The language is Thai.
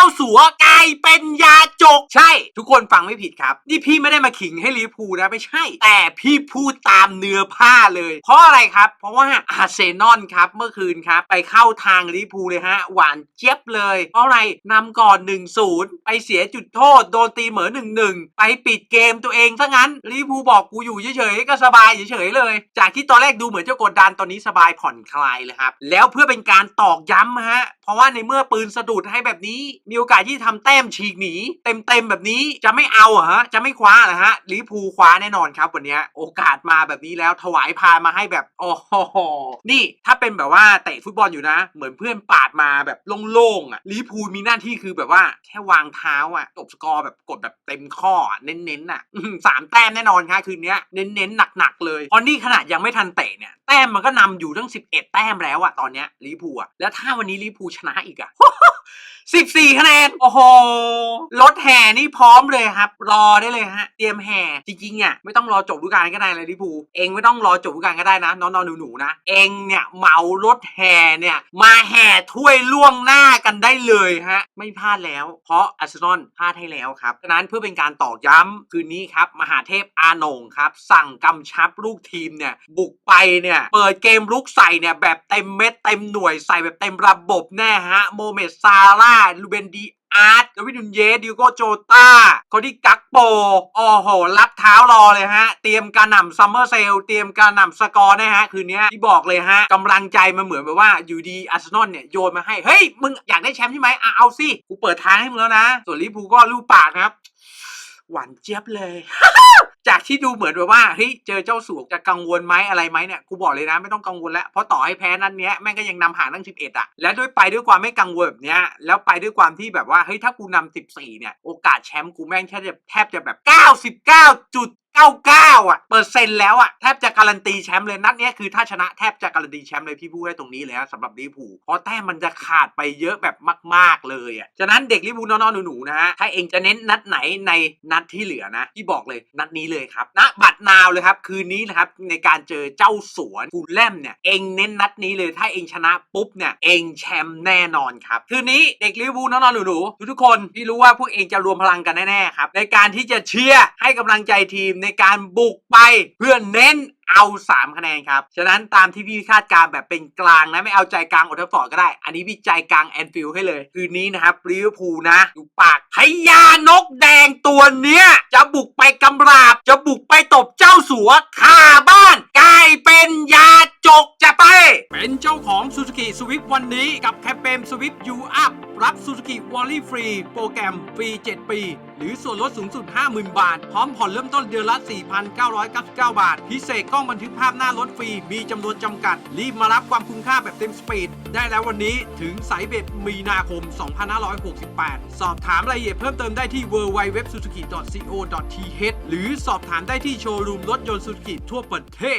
าสัวกลายเป็นยาจก ใช่ ทุกคนฟังไม่ผิดครับ นี่พี่ไม่ได้มาขิงให้ลิเวอร์พูลนะไม่ใช่ แต่พี่พูดตามเนื้อผ้าเลย เพราะอะไรครับ เพราะว่าอาร์เซนอลครับเมื่อคืนครับ ไปเข้าทางลิเวอร์พูลเลยฮะ หวานเจี๊ยบเลย เพราะอะไรนำก่อน 1-0 ไปเสียจุดโทษ โดนตีเหมือน1-1 ไปปิดเกมตัวเองซะงั้นลิเวอร์พูลบอกกูอยู่เฉยๆก็สบายเฉยๆเลย จากที่ตอนแรกดูเหมือนจะกดดันตอนนี้สบายผ่อนคลายเลยครับแล้วเพื่อเป็นการตอกย้ำฮะเพราะว่าในเมื่อปืนสะดุดให้แบบนี้มีโอกาสที่ทำแต้มฉีกหนี เต็มๆแบบนี้จะไม่เอาเหรอฮะจะไม่คว้าเหรอฮะลิพูคว้าแน่นอนครับวันนี้โอกาสมาแบบนี้แล้วถวายพามาให้แบบโอ้โหนี่ถ้าเป็นแบบว่าเตะฟุตบอลอยู่นะ เหมือนเพื่อนปาดมาแบบโล่งๆอะลิพูมีหน้าที่คือแบบว่าแค่วางเท้าอะจบสกอร์แบบกดแบบเต็มข้อเน้นๆอะสามแต้มแน่นอนครับคืนนี้เน้นๆหนักๆเลยเพราะนี่ขนาดยังไม่ทันเตะเนี่ยแต้มมันก็นำอยู่ทั้ง 11 แต้มแล้วอะตอนเนี้ยลิเวอร์พูลอะแล้วถ้าวันนี้ลิพูชนะอีกอะ14 คะแนน โอ้โห รถแห่นี่พร้อมเลยครับ รอได้เลยฮะ เตรียมแห่ จริงๆอะไม่ต้องรอจบฤดูกาลก็ได้เลยลิปูเองไม่ต้องรอจบฤดูกาลก็ได้นะ น้องๆหนูๆนะ เองเนี่ยเหมารถแห่เนี่ย มาแห่ถ้วยล่วงหน้ากันได้เลยฮะ ไม่พลาดแล้ว เพราะอาร์เซนอลพลาดให้แล้วครับฉะนั้นเพื่อเป็นการตอกย้ำคืนนี้ครับ มหาเทพอาโหนงครับ สั่งกำชับลูกทีมเนี่ย บุกไปเนี่ย เปิดเกมลุกใส่เนี่ยแบบเต็มเม็ดเต็มหน่วยใส่แบบเต็มระบบแน่ฮะ โมเมดซาร่าลูเบนดีอาร์ตดาวิดนุนเยสดิโกโจตาโคดี้กักโปโอ้โหรับเท้ารอเลยฮะ เตรียมการหน่ำซัมเมอร์เซล เตรียมการหน่ำสกอร์นะฮะ คืนนี้ที่บอกเลยฮะกำลังใจมันเหมือนแบบว่าอยู่ดีอาร์เซนอลเนี่ยโยนมาให้ เฮ้ย มึงอยากได้แชมป์ใช่ไหมอะเอาสิ กูเปิดทางให้มึงแล้วนะ ส่วนลิเวอร์พูก็ลูปากครับ หวานเจี๊ยบเลย จากที่ดูเหมือนแบบว่าเฮ้ยเจอเจ้าสัวจะกังวลไหมอะไรไหมเนี่ยกูบอกเลยนะไม่ต้องกังวลแล้วเพราะต่อให้แพ้นั้นเนี้ยแม่งก็ยังนำห่างตั้งสิบเอ็ดอะและด้วยไปด้วยความไม่กังวลแบบเนี้ยแล้วไปด้วยความที่แบบว่าเฮ้ยถ้ากูนำ14เนี่ยโอกาสแชมป์กูแม่งแค่จะแทบจะแบบเก้าสิบเก้าจุด99 อะเปอร์เซ็นต์แล้วอะแทบจะการันตีแชมป์เลยนัดนี้คือถ้าชนะแทบจะการันตีแชมป์เลยพี่พูดได้ตรงนี้เลยนะสำหรับลิเวอร์พูลเพราะแต้มมันจะขาดไปเยอะแบบมาก ๆเลยอะฉะนั้นเด็กลิเวอร์พูลน้องๆหนูๆนะฮะถ้าเองจะเน้นนัดไหนในนัดที่เหลือนะที่บอกเลยนัดนี้เลยครับณบัตรนาวเลยครับคืนนี้นะครับในการเจอเจ้าสวนฟูลแลมเนี่ยเองเน้นนัดนี้เลยถ้าเองชนะปุ๊บเนี่ยเองแชมป์แน่นอนครับคืนนี้เด็กลิเวอร์พูลน้องๆหนูๆทุกๆคนที่รู้ว่าพวกเองจะรวมพลังกันแน่ๆครับในการที่จะเชียร์ให้กำลังใจทีมในการบุกไปเพื่อเน้นเอา 3 คะแนนครับ ฉะนั้นตามที่พี่คาดการณ์แบบเป็นกลางนะ ไม่เอาใจกลางออทัฟฟอร์ดก็ได้ อันนี้พี่ใจกลางแอนฟิลให้เลย คืนนี้นะครับลิเวอร์พูลนะดูปากพยานกแดงตัวเนี้ย จะบุกไปกำราบ จะบุกไปตบเจ้าสัวคาบ้าน กลายเป็นยา เป็นเจ้าของ Suzuki Swift วันนี้กับแคมเปญ Swift U Up รับ Suzuki w a l l y Free โปรแกรมฟรี 7 ปี หรือส่วนลดสูงสุด 50,000 บาท พร้อมผ่อนเริ่มต้นเดือนละ 4,999 บาท พิเศษกล้องบันทึกภาพหน้ารถฟรี มีจำนวนจำกัด รีบมารับความคุ้มค่าแบบเต็มสปีด ได้แล้ววันนี้ถึงสายเบ็ดมีนาคม 2568 สอบถามรายละเอียดเพิ่มเติมได้ที่ www.suzuki.co.th หรือสอบถามได้ที่โชว์รูมรถยนต์ Suzuki ทั่วประเทศ